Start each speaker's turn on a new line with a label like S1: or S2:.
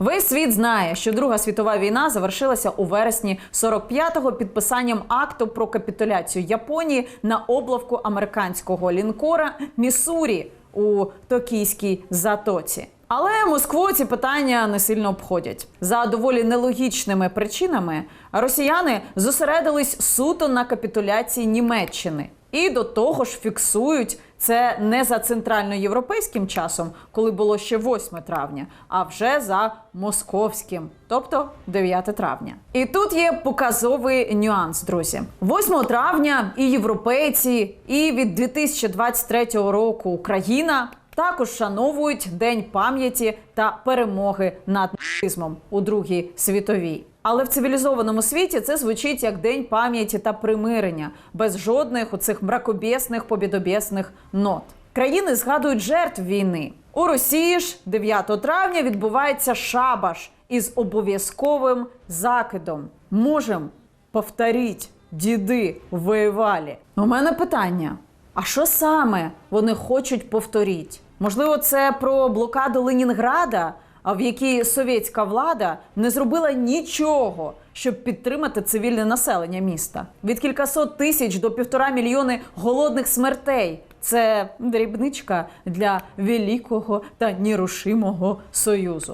S1: Весь світ знає, що Друга світова війна завершилася у вересні 45-го підписанням акту про капітуляцію Японії на облавку американського лінкора Міссурі у Токійській затоці. Але Москву ці питання не сильно обходять за доволі нелогічними причинами. Росіяни зосередились суто на капітуляції Німеччини і до того ж фіксують це не за центральноєвропейським часом, коли було ще 8 травня, а вже за московським, тобто 9 травня. І тут є показовий нюанс, друзі. 8 травня і європейці, і від 2023 року Україна також вшановують День пам'яті та перемоги над нацизмом у Другій світовій. Але в цивілізованому світі це звучить як День пам'яті та примирення, без жодних оцих мракобєсних побідобєсних нот. Країни згадують жертв війни. У Росії ж 9 травня відбувається шабаш із обов'язковим закидом. Можем повторіть, діди воювали. У мене питання: а що саме вони хочуть повторити? Можливо, це про блокаду Ленінграда, в якій совєтська влада не зробила нічого, щоб підтримати цивільне населення міста. Від кількасот тисяч до півтора мільйони голодних смертей. Це дрібничка для великого та нерушимого союзу.